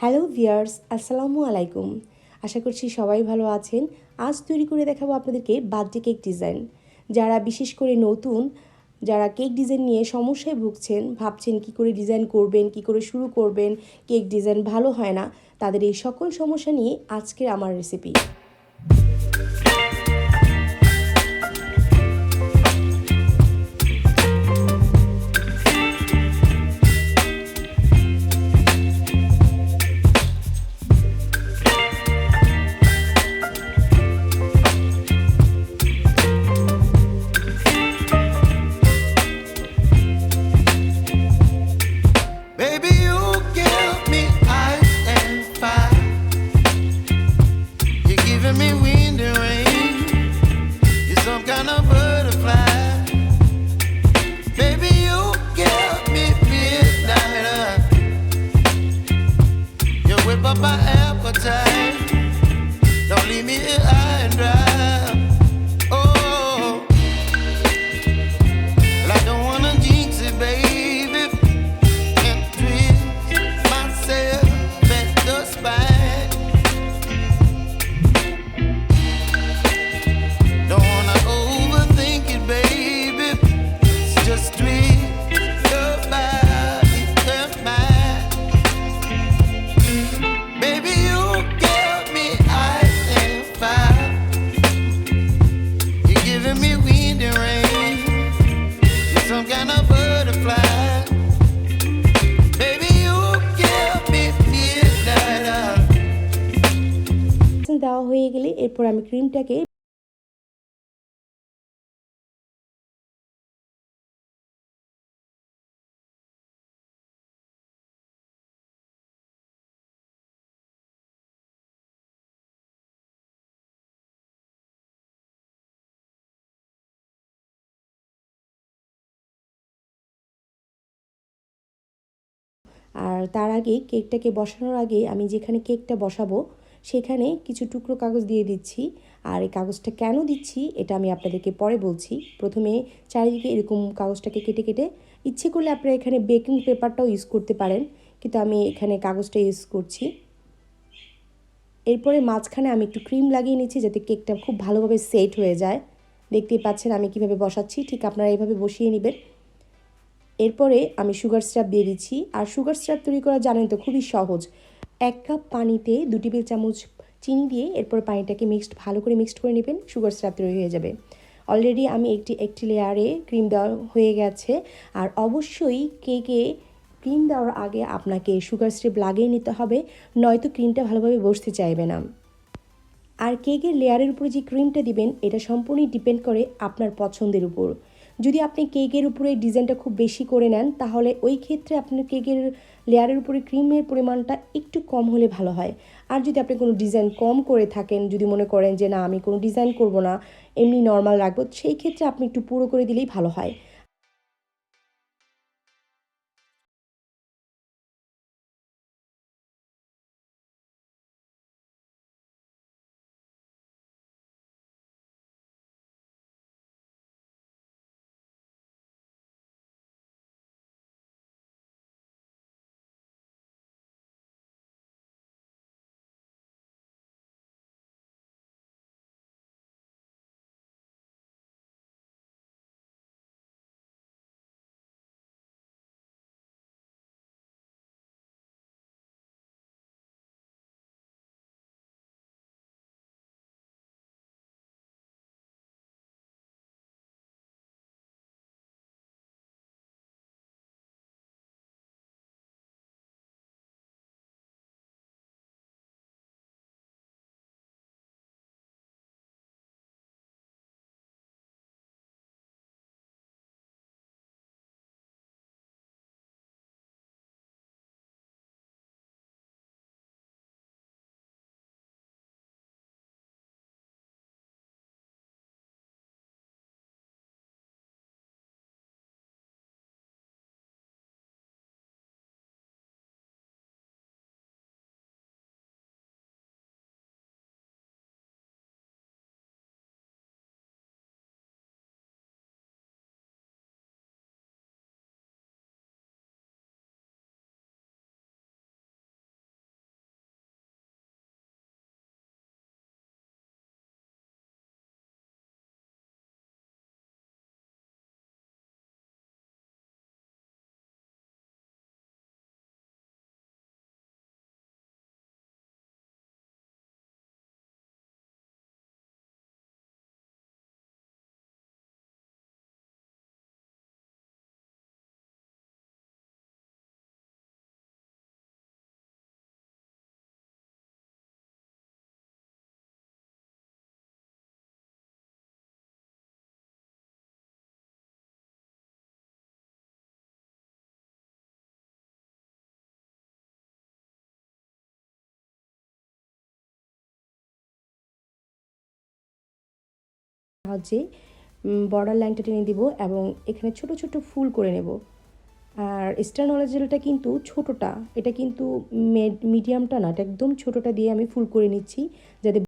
Hello viewers, আসসালামু আলাইকুম। আশা করছি সবাই ভালো আছেন। আজ তৈরি করে দেখাবো আপনাদেরকে বার্থডে কেক ডিজাইন। যারা বিশেষ করে নতুন, যারা কেক ডিজাইন নিয়ে সমস্যায় ভুগছেন, ভাবছেন কি করে ডিজাইন করবেন, কি করে শুরু করবেন, কেক ডিজাইন ভালো হয় না, তাদের এই সকল সমস্যা নিয়ে আজকের আমার রেসিপি এরপর আমি ক্রিমটাকে আর তার আগে কেকটাকে বসানোর আগে আমি যেখানে কেকটা বসাবো সেখানে কিছু টুকরো কাগজ দিয়ে দিচ্ছি। আর এই কাগজটা কেন দিচ্ছি, এটা আমি আপনাদেরকে পরে বলছি। প্রথমে চারিদিকে এরকম কাগজটাকে কেটে কেটে, ইচ্ছে করলে আপনারা এখানে বেকিং পেপারটাও ইউজ করতে পারেন। কিন্তু আমি এখানে কাগজটা ইউজ করছি। এরপরে মাঝখানে আমি একটু ক্রিম লাগিয়ে নিচ্ছি যাতে কেকটা খুব ভালোভাবে সেট হয়ে যায়। দেখতেই পাচ্ছেন আমি কীভাবে বসাচ্ছি, ঠিক আপনারা এইভাবে বসিয়ে নেবেন। এরপরে আমি সুগার স্ট্রাপ দিয়ে দিচ্ছি। আর সুগার স্ট্রাপ তৈরি করা জানেন তো খুবই সহজ। এক কাপ পানিতে দু টেবিল চামচ চিনি দিয়ে এরপর পানিটাকে মিক্সড ভালো করে মিক্সড করে নেবেন। সুগার স্ট্রাপ তৈরি হয়ে যাবে। অলরেডি আমি একটি একটি লেয়ারে ক্রিম দেওয়া হয়ে গেছে। আর অবশ্যই কেকে ক্রিম দেওয়ার আগে আপনাকে সুগার স্ট্রিপ লাগিয়ে নিতে হবে, নয়তো ক্রিমটা ভালোভাবে বসতে চাইবে না। আর কেকের লেয়ারের উপরে যে ক্রিমটা দিবেন, এটা সম্পূর্ণই ডিপেন্ড করে আপনার পছন্দের উপর। যদি আপনি কেকের উপরে ডিজাইনটা খুব বেশি করে নেন, তাহলে ওই ক্ষেত্রে আপনার কেকের লেয়ারের উপরে ক্রিমের পরিমাণটা একটু কম হলে ভালো হয়। আর যদি আপনি কোনো ডিজাইন কম করে থাকেন, যদি মনে করেন যে, না, আমি কোনো ডিজাইন করব না, এমনি নর্মাল রাখব, সেই ক্ষেত্রে আপনি একটু পুরো করে দিলেই ভালো হয়। সাহায্যে বর্ডার লাইনটা টেনে দিব এবং এখানে ছোট ছোট ফুল করে নেব। আর স্টার নলেজ জেলটা কিন্তু ছোটোটা, এটা কিন্তু মিডিয়ামটা না, এটা একদম ছোটোটা দিয়ে আমি ফুল করে নিচ্ছি, যাতে